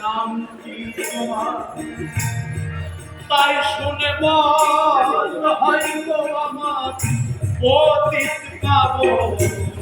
নাম কি তাই শুনে বল হয়তো আমার প্রতিমা বল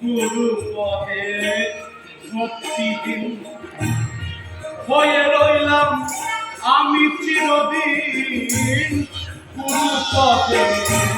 গুরু পথে হয়ে রইলাম আমি চিরদিন গুরু